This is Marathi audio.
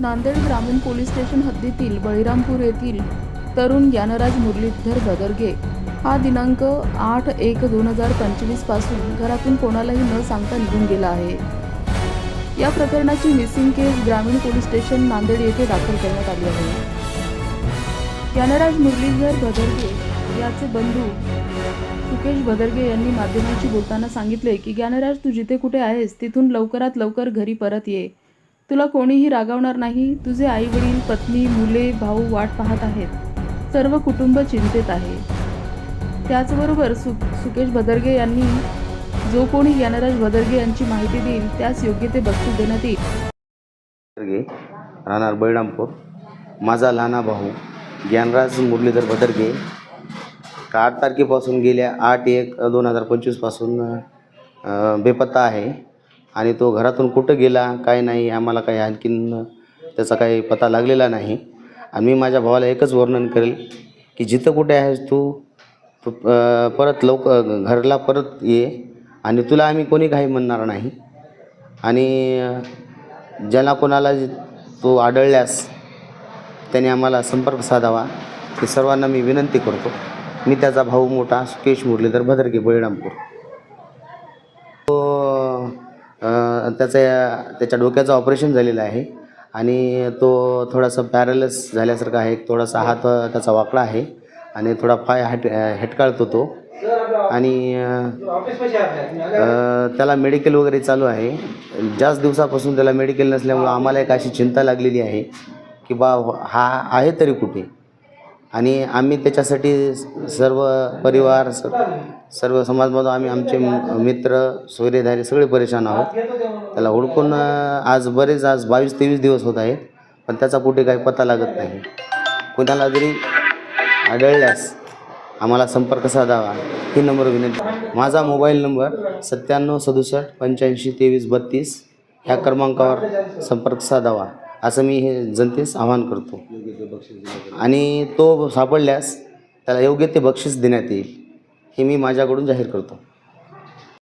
नांदेड ग्रामीण पोलीस स्टेशन हद्दीतील बळीरामपूर येथील तरुण ज्ञानराज मुरलीधर बदरगे हा दिनांक आठ एक दोन हजार पंचवीसपासून घरातून कोणालाही न सांगता निघून गेला आहे. या प्रकरणाची मिसिंग केस ग्रामीण पोलीस स्टेशन नांदेड येथे दाखल करण्यात आली आहे. ज्ञानराज मुरलीधर भदरगे याचे बंधू सुकेश भदरगे यांनी माध्यमांशी बोलताना सांगितले की ज्ञानराज तू जिथे कुठे आहेस तिथून लवकरात लवकर घरी परत ये. तुला कोणीही रागावणार नाही तुझे आई वडील पत्नी मुले भाऊ वाट पाहत आहेत. सर्व कुटुंब चिंतेत आहे. त्याचबरोबर सु सुकेश भदर्गे यांनी जो कोणी ज्ञानराज भदर्गे यांची माहिती देईल त्यास योग्य ते बक्षीस देण्यात येईल. राहणार बळरामपूर. माझा लहाना भाऊ ज्ञानराज मुरलीधर भदर्गे का आठ तारखेपासून गेल्या आठ एक दोन हजार पंचवीसपासून बेपत्ता आहे. आणि तो घरातून कुठं गेला काय नाही आम्हाला काही आणखीन त्याचा काही पत्ता लागलेला नाही. आणि मी माझ्या भावाला एकच वर्णन करेल की जिथं कुठे आहेस तू तू, परत लवकर घरला परत ये आणि तुला आम्ही कोणी काही म्हणणार नाही. आणि ज्याला कोणाला तो आढळल्यास त्याने आम्हाला संपर्क साधावा. की सर्वांना मी विनंती करतो. मी त्याचा भाऊ मोठा सुकेश मुरलीधर भद्रके बळीरामपूर. तो त्याचा त्याच्या डोक्याचं ऑपरेशन झालेलं आहे. आणि तो थोडासा पॅरलस झाल्यासारखा आहे. थोडासा हात त्याचा वाकडा आहे. आणि थोडा पाय हट हेटकाळतो तो. आणि त्याला मेडिकल वगैरे चालू आहे. जास्त दिवसापासून त्याला मेडिकल नसल्यामुळं आम्हाला एक अशी चिंता लागलेली आहे की बा हा आहे तरी कुठे? आणि आम्ही त्याच्यासाठी सर्व परिवार स- सर्व समाजबांधव आम्ही आमचे मित्र सूर्यधारी सगळे परेशान आहोत. त्याला हुडकून आज बरेच आज बावीस तेवीस दिवस होत आहेत पण त्याचा कुठे काही पत्ता लागत नाही. कोणाला जरी आढळल्यास आम्हाला संपर्क साधावा. ही नंबर विनंती. माझा मोबाईल नंबर सत्त्याण्णव सदुसष्ट पंच्याऐंशी तेवीस बत्तीस ह्या क्रमांकावर संपर्क साधावा. असं मी हे जनतेस आवाहन करतो. आणि तो सापडल्यास त्याला योग्य ते बक्षीस देण्यात येईल हे मी माझ्याकडून जाहीर करतो.